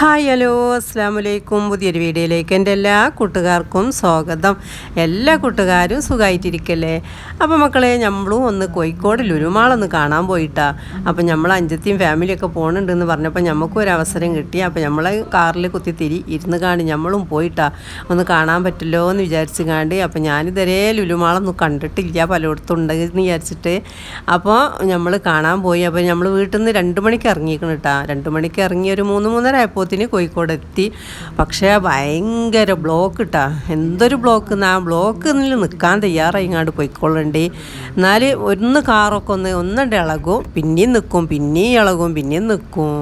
Hi hello. അസ്സാം വലൈക്കും പുതിയൊരു വീഡിയോയിലേക്ക് എന്റെ എല്ലാ കൂട്ടുകാർക്കും സ്വാഗതം. എല്ലാ കൂട്ടുകാരും സുഖമായിട്ടിരിക്കല്ലേ അപ്പോൾ മക്കളെ നമ്മളും ഒന്ന് കോഴിക്കോട് ലുരുമാളൊന്ന് കാണാൻ പോയിട്ടാ. അപ്പോൾ നമ്മൾ അഞ്ചത്തിയും ഫാമിലിയൊക്കെ പോകുന്നുണ്ടെന്ന് പറഞ്ഞപ്പോൾ നമുക്കും ഒരു അവസരം കിട്ടി. അപ്പോൾ നമ്മൾ കാറിൽ കുത്തിത്തിരി ഇരുന്ന് കാണി നമ്മളും പോയിട്ടാ. ഒന്ന് കാണാൻ പറ്റില്ലോ എന്ന് വിചാരിച്ച് കാണ്ട് അപ്പോൾ ഞാനിതുവരെ ലുലുമാളൊന്നും കണ്ടിട്ടില്ല പലയിടത്തും ഉണ്ടെന്ന് വിചാരിച്ചിട്ട്. അപ്പോൾ നമ്മൾ കാണാൻ പോയി. അപ്പോൾ നമ്മൾ വീട്ടിൽ നിന്ന് രണ്ട് മണിക്ക് ഇറങ്ങിയിരിക്കണം കേട്ടോ. രണ്ട് മണിക്ക് ഇറങ്ങി ഒരു മൂന്ന് മൂന്നര ആയപ്പോത്തിന് കോഴിക്കോട് എത്തി. പക്ഷേ ഭയങ്കര ബ്ലോക്ക് ഇട്ടാ എന്തൊരു ബ്ലോക്ക് ആ ബ്ലോക്കിൽ നിൽക്കാൻ തയ്യാറായി ഇങ്ങോട്ട് പോയിക്കൊള്ളണ്ടേ എന്നാൽ ഒന്ന് കാറൊക്കെ ഒന്ന് ഒന്നുണ്ട് ഇളകും പിന്നെയും നിൽക്കും പിന്നെയും ഇളകും പിന്നെയും നിൽക്കും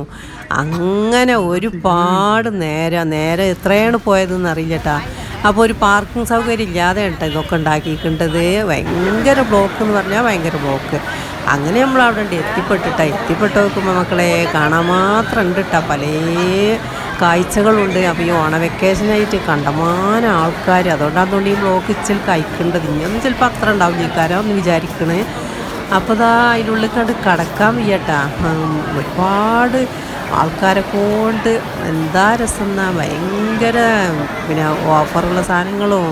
അങ്ങനെ ഒരുപാട് നേരം. നേരെ എത്രയാണ് പോയതെന്ന് അറിയില്ലട്ടാ. അപ്പോൾ ഒരു പാർക്കിംഗ് സൗകര്യം ഇല്ലാതെ കേട്ടോ ഇതൊക്കെ ഉണ്ടാക്കിയിട്ടുണ്ടത് ഭയങ്കര ബ്ലോക്ക് എന്ന് പറഞ്ഞാൽ ഭയങ്കര ബ്ലോക്ക് അങ്ങനെ നമ്മൾ അവിടെ ഉണ്ട്. എത്തിപ്പെട്ടിട്ടാ. എത്തിപ്പെട്ട് നോക്കുമ്പോൾ മക്കളെ കാണാൻ മാത്രം ഉണ്ട് കേട്ടോ പല കാഴ്ചകളുണ്ട്. അപ്പോൾ ഈ ഓണ വെക്കേഷനായിട്ട് കണ്ടമാന ആൾക്കാർ അതുകൊണ്ട് അതുകൊണ്ട് ഈ ബ്ലോക്ക് ഇച്ചിൽ കഴിക്കേണ്ടത് ഇനിയൊന്നും ചിലപ്പോൾ അത്ര ഉണ്ടാവില്ല. ജീക്കാരോ എന്ന് വിചാരിക്കണേ. അപ്പോൾ ഇതാ അതിനുള്ളിൽ കണ്ട് കടക്കാൻ വയ്യട്ടാ. ഒരുപാട് ആൾക്കാരെ കൊണ്ട് എന്താ രസം എന്നാ ഭയങ്കര പിന്നെ ഓഫറുള്ള സാധനങ്ങളും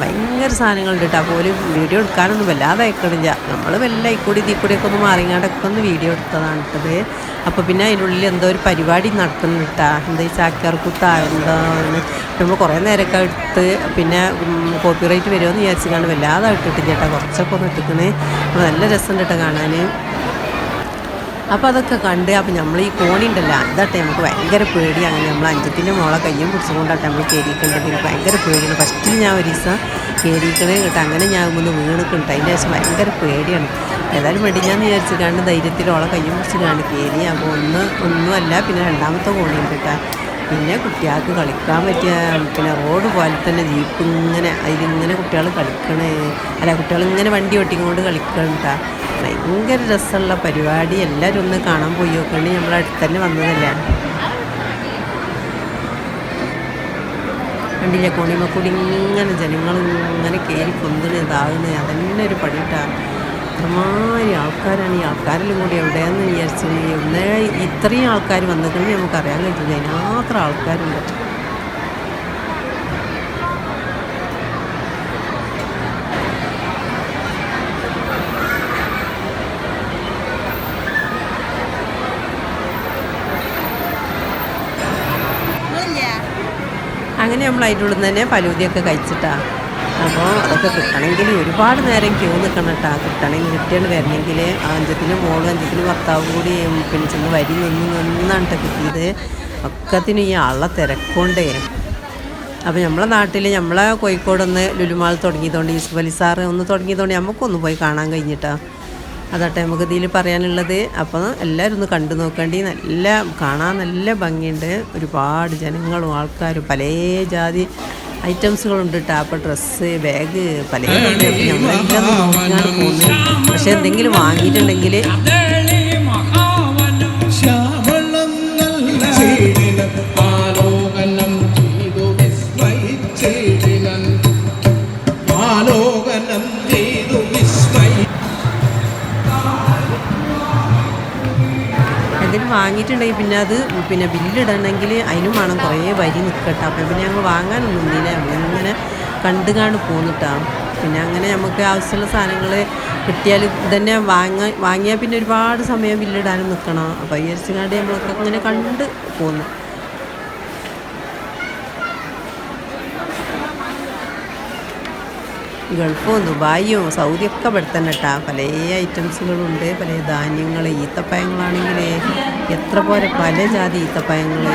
ഭയങ്കര സാധനങ്ങളുണ്ട് കേട്ടോ അപ്പോൾ വീഡിയോ എടുക്കാനൊന്നും വല്ലാതെ അയക്കണില്ല. നമ്മൾ വല്ല ഇക്കൂടി ഒക്കെ ഒന്ന് മാറിങ്ങാണ്ടൊക്കെ ഒന്ന് വീഡിയോ എടുത്തതാണ് കേട്ടത് അപ്പോൾ പിന്നെ അതിനുള്ളിൽ എന്തോ ഒരു പരിപാടി നടക്കുന്നുണ്ട് കേട്ടാ എന്താ ഈ ചാക്യാർക്കുത്ത എന്താ നമ്മൾ കുറേ നേരമൊക്കെ എടുത്ത് പിന്നെ കോപ്പിറൈറ്റ് വരുമോ എന്ന് വിചാരിച്ചാണ് വല്ലാതെ ഇട്ടിട്ടില്ല ചേട്ടാ കുറച്ചൊക്കെ ഒന്ന് ഇട്ടിക്കണേ. നല്ല രസമുണ്ട് കേട്ടോ കാണാൻ അപ്പോൾ അതൊക്കെ കണ്ട് അപ്പോൾ നമ്മൾ ഈ കോണി ഇതട്ടെ നമുക്ക് ഭയങ്കര പേടി. അങ്ങനെ നമ്മൾ അഞ്ചത്തിന്റെ മോളെ കയ്യും പിടിച്ചുകൊണ്ടാട്ടെ നമ്മൾ കയറിയിട്ടുണ്ടെങ്കിൽ ഭയങ്കര പേടിയാണ്. ഫസ്റ്റിൽ ഞാൻ ഒരു ദിവസം കയറിക്കണേ കേട്ടോ അങ്ങനെ ഞാൻ ഒന്ന് വീണിട്ടുണ്ട് അതിന്റെ ശേഷം ഭയങ്കര പേടിയാണ്. ഏതായാലും വേണ്ടി ഞാൻ വിചാരിച്ചു കണ്ട് ധൈര്യത്തിൽ ഓളെ കയ്യും പിടിച്ച് കയറി അപ്പോൾ ഒന്ന് ഒന്നുമല്ല പിന്നെ രണ്ടാമത്തെ കോണിയുണ്ട് കേട്ടോ പിന്നെ കുട്ടികൾക്ക് കളിക്കാൻ പറ്റിയ പിന്നെ റോഡ് പോലെ തന്നെ ജീപ്പ് ഇങ്ങനെ അതിലിങ്ങനെ കുട്ടികൾ കളിക്കണേ. അല്ല കുട്ടികൾ ഇങ്ങനെ വണ്ടി ഒട്ടിക്കൊണ്ട് കളിക്കണ്ട ഭയങ്കര രസമുള്ള പരിപാടി. എല്ലാവരും ഒന്ന് കാണാൻ പോയി നോക്കണ്ടി നമ്മളെ അടുത്ത് തന്നെ വന്നതല്ലേ? കണ്ടില്ല? കോണിമക്കൂടി ഇങ്ങനെ ജനങ്ങൾ ഇങ്ങനെ കയറി പൊന്തണ് ഇതാകണ്. അതന്നെ ഒരു പണിയിട്ടാണ് അത്രമാതിരി ആൾക്കാരാണ് ഈ ആൾക്കാരെല്ലാം കൂടി എവിടെയാണെന്ന് വിചാരിച്ചു എവിടെ ഇത്രയും ആൾക്കാർ വന്നിട്ടുണ്ടെങ്കിൽ നമുക്കറിയാൻ കഴിയില്ല. അതിനാത്ര ആൾക്കാരുണ്ട്. അങ്ങനെ നമ്മൾ അതിന്റെ ഉള്ളിൽ തന്നെ പലൂതിയൊക്കെ കഴിച്ചിട്ടാ. അപ്പോൾ അതൊക്കെ കിട്ടണമെങ്കിൽ ഒരുപാട് നേരം ക്യൂ നിൽക്കണം കേട്ടോ കിട്ടണമെങ്കിൽ കിട്ടിയാണ് വരണമെങ്കിൽ അഞ്ചത്തിന് മോളും അഞ്ചത്തിന് ഭർത്താവും കൂടി പിന്നെ ചെന്ന് വരി നിന്ന് നിന്നാണ് കേട്ടോ കിട്ടിയത്. ഒക്കത്തിന് ഈ ആളെ തിരക്കൊണ്ടേ. അപ്പോൾ നമ്മളെ നാട്ടിൽ നമ്മളെ കോഴിക്കോടൊന്ന് ലുലുമാൾ തുടങ്ങിയതുകൊണ്ട് യൂസുഫ് അലി സാറ് ഒന്ന് തുടങ്ങിയതുകൊണ്ട് നമുക്കൊന്ന് പോയി കാണാൻ കഴിഞ്ഞിട്ടാ. അതാട്ടെ നമുക്ക് ഇതിൽ പറയാനുള്ളത്. അപ്പോൾ എല്ലാവരും ഒന്ന് കണ്ടു നോക്കേണ്ടി. നല്ല കാണാൻ നല്ല ഭംഗിയുണ്ട്. ഒരുപാട് ജനങ്ങളും ആൾക്കാരും പല ജാതി ഐറ്റംസുകളുണ്ട് കേട്ടോ അപ്പോൾ ഡ്രസ്സ് ബാഗ് പല നമ്മളെല്ലാം നോക്കിയാണ് പോകുന്നത് പക്ഷേ എന്തെങ്കിലും വാങ്ങിയിട്ടുണ്ടെങ്കിൽ ശ്യാമളം നല്ല വാങ്ങിയിട്ടുണ്ടെങ്കിൽ പിന്നെ അത് പിന്നെ ബില്ലിടണമെങ്കിൽ അതിനും വേണം കുറേ വരി നിൽക്കട്ടെ. അപ്പം പിന്നെ ഞങ്ങൾ വാങ്ങാനൊന്നും ഇല്ല നമ്മളിങ്ങനെ കണ്ടു കാണ് പോന്നിട്ടാണ് പിന്നെ അങ്ങനെ നമുക്ക് ആവശ്യമുള്ള സാധനങ്ങൾ കിട്ടിയാൽ ഇതന്നെ വാങ്ങ വാങ്ങിയാൽ പിന്നെ ഒരുപാട് സമയം ബില്ലിടാനും നിൽക്കണം. അപ്പോൾ വിചാരിച്ചുകാണ്ട് നമ്മളൊക്കെ അങ്ങനെ കണ്ട് പോന്നു. ഗൾഫും ദുബായും സൗദിയൊക്കെ ഇവിടെ തന്നെ കേട്ടാ പല ഐറ്റംസുകളുണ്ട് പല ധാന്യങ്ങൾ ഈത്തപ്പഴങ്ങളാണെങ്കിൽ എത്ര പോലെ പല ജാതി ഈത്തപ്പഴങ്ങൾ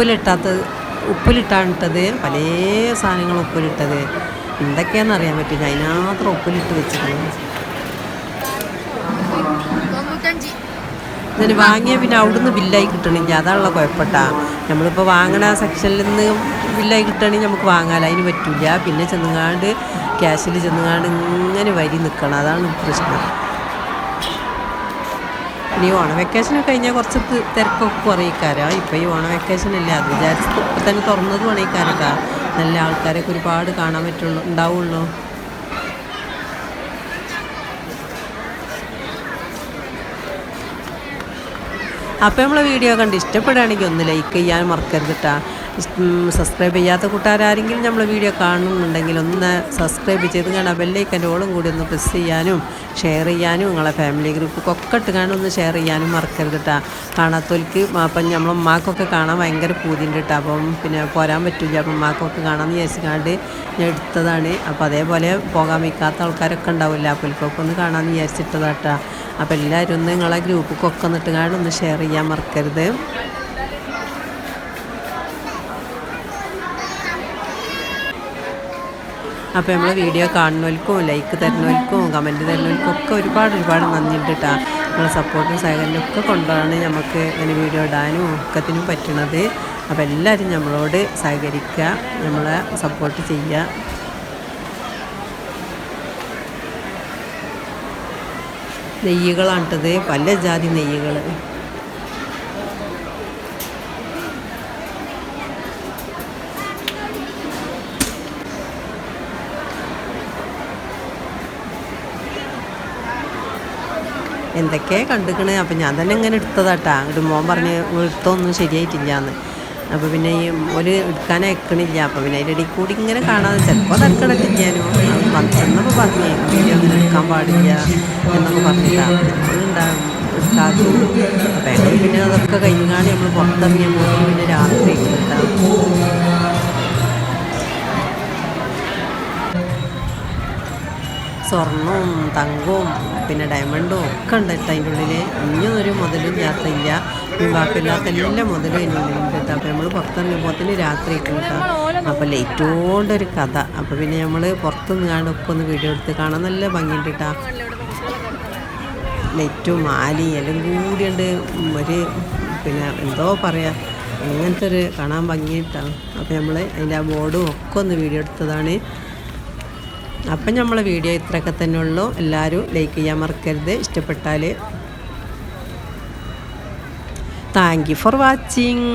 ഉപ്പിലിട്ടാത്തത് ഉപ്പിലിട്ടാണിട്ടത് പല സാധനങ്ങളും ഉപ്പിലിട്ടത്. എന്തൊക്കെയാണെന്ന് അറിയാൻ പറ്റില്ല. അതിനാത്രം ഉപ്പിലിട്ട് വെച്ചിട്ടുണ്ട് ഇതിന് വാങ്ങിയ പിന്നെ അവിടുന്ന് ബില്ലായി കിട്ടണില്ല. അതാണുള്ള കുഴപ്പട്ടാ. നമ്മളിപ്പോൾ വാങ്ങണ സെക്ഷനിൽ നിന്ന് ബില്ലായി കിട്ടണമെങ്കിൽ നമുക്ക് വാങ്ങാൻ അതിന് പറ്റില്ല പിന്നെ ചെന്നുങ്ങാണ്ട് ക്യാഷിൽ ചെന്നുങ്ങാണ്ട് ഇങ്ങനെ വരി നിൽക്കണം അതാണ് പ്രശ്നം. ഇനി ഓണ വെക്കേഷൻ കഴിഞ്ഞാൽ കുറച്ച് തിരക്കൊക്കെ കുറയിക്കാരാ ഇപ്പം ഈ ഓണ വെക്കേഷൻ അല്ലേ? അത് വിചാരിച്ച് ഇപ്പം തന്നെ തുറന്നത് പണിക്കാരൊക്കെ നല്ല ആൾക്കാരൊക്കെ ഒരുപാട് കാണാൻ പറ്റുള്ളൂ ഉണ്ടാവുള്ളൂ. അപ്പോൾ നമ്മളെ വീഡിയോ കണ്ട് ഇഷ്ടപ്പെടുകയാണെങ്കിൽ ഒന്ന് ലൈക്ക് ചെയ്യാൻ മറക്കരുത് കേട്ടോ സബ്സ്ക്രൈബ് ചെയ്യാത്ത കൂട്ടുകാരെങ്കിലും നമ്മളെ വീഡിയോ കാണുന്നുണ്ടെങ്കിൽ ഒന്ന് സബ്സ്ക്രൈബ് ചെയ്ത് കാണാം ബെല്ലൈക്കന്റെ ഓളും കൂടി ഒന്ന് പ്രസ് ചെയ്യാനും ഷെയർ ചെയ്യാനും നിങ്ങളെ ഫാമിലി ഗ്രൂപ്പൊക്കെ ഇട്ട് കാണും ഒന്ന് ഷെയർ ചെയ്യാനും മറക്കരുത് കേട്ടോ കാണാത്തവർക്ക് അപ്പം നമ്മളെ ഉമ്മാക്കൊക്കെ കാണാൻ ഭയങ്കര പൂതിയുണ്ട് അപ്പം പിന്നെ പോരാൻ പറ്റില്ല അപ്പം ഉമ്മാക്കൊക്കെ കാണാമെന്ന് വിചാരിച്ചിക്കാണ്ട് ഞാൻ എടുത്തതാണ്. അപ്പോൾ അതേപോലെ പോകാൻ വയ്ക്കാത്ത ആൾക്കാരൊക്കെ ഉണ്ടാവില്ല. അപ്പോഴേക്കൊക്കെ ഒന്ന് കാണാമെന്ന് വിചാരിച്ചിട്ടതാട്ടാ അപ്പോൾ എല്ലാവരും ഒന്ന് നിങ്ങളെ ഗ്രൂപ്പൊക്കെ ഒന്നിട്ട് കാണും ഒന്ന് ഷെയർ ചെയ്യാൻ മറക്കരുത്. അപ്പോൾ നമ്മൾ വീഡിയോ കാണുന്നവർക്കും ലൈക്ക് തരുന്നവർക്കും കമന്റ് തരുന്നവർക്കും ഒക്കെ ഒരുപാട് ഒരുപാട് നന്ദിയുണ്ട് കേട്ടോ നിങ്ങളെ സപ്പോർട്ടും സഹകരണവും ഒക്കെ കൊണ്ടാണ് നമുക്ക് ഇങ്ങനെ വീഡിയോ ഇടാനും ഒക്കത്തിനും പറ്റണത്. അപ്പോൾ എല്ലാവരും നമ്മളോട് സഹകരിക്കുക നമ്മളെ സപ്പോർട്ട് ചെയ്യുക നെയ്യുകളാണിട്ടത് പല ജാതി നെയ്യുകൾ എന്തൊക്കെ കണ്ടിക്കണ്? അപ്പം ഞാൻ തന്നെ ഇങ്ങനെ എടുത്തതാട്ടാ. അങ്ങോട്ട് മോൻ പറഞ്ഞ് എടുത്തൊന്നും ശരിയായിട്ടില്ലാന്ന്. അപ്പോൾ പിന്നെ ഈ ഒരു എടുക്കാൻ അയക്കണില്ല. അപ്പം പിന്നെ അതിന്റെ ഇടയിൽ കൂടി ഇങ്ങനെ കാണാതെ ചിലപ്പോൾ അത് വന്നപ്പോൾ പറഞ്ഞു വീഡിയോ അങ്ങനെ എടുക്കാൻ പാടില്ല എന്നൊക്കെ പറഞ്ഞിട്ടാണ് അപ്പം പിന്നെ അതൊക്കെ കഴിഞ്ഞാണ് നമ്മൾ പുറത്തിറങ്ങിയ പുറത്തിറങ്ങിയപ്പോൾ പിന്നെ രാത്രി ഉണ്ടാകും സ്വർണവും തങ്കവും പിന്നെ ഡയമണ്ടും ഒക്കെ ഉണ്ട് കേട്ടോ അതിന്റെ ഉള്ളിൽ ഇനിയൊരു മുതലും ചേർത്തില്ല ബാക്കിയില്ലാത്ത എല്ലാ മുതലും അതിന്റെ ഉള്ളിലുണ്ട് കേട്ടോ അപ്പോൾ നമ്മൾ പുറത്തിറങ്ങിയപ്പോൾ തന്നെ രാത്രി കേട്ടോ. അപ്പോൾ ലൈറ്റോണ്ട് ഒരു കഥ. അപ്പോൾ പിന്നെ നമ്മൾ പുറത്തുനിന്ന് കാണൊക്കെ ഒന്ന് വീഡിയോ എടുത്ത് കാണാൻ നല്ല ഭംഗിയുണ്ട് കേട്ടോ. ലൈറ്റും മാലയും എല്ലാം കൂടിയുണ്ട് ഒരു പിന്നെ എന്തോ പറയാ അങ്ങനത്തെ ഒരു കാണാൻ ഭംഗിയിട്ടാണ് അപ്പോൾ നമ്മൾ അതിന്റെ ആ ബോർഡും ഒക്കെ ഒന്ന് വീഡിയോ എടുത്തതാണ്. അപ്പം നമ്മളെ വീഡിയോ ഇത്രയൊക്കെ തന്നെ ഉള്ളൂ. എല്ലാവരും ലൈക്ക് ചെയ്യാൻ മറക്കരുത്. ഇഷ്ടപ്പെട്ടാൽ താങ്ക് യു ഫോർ വാച്ചിങ്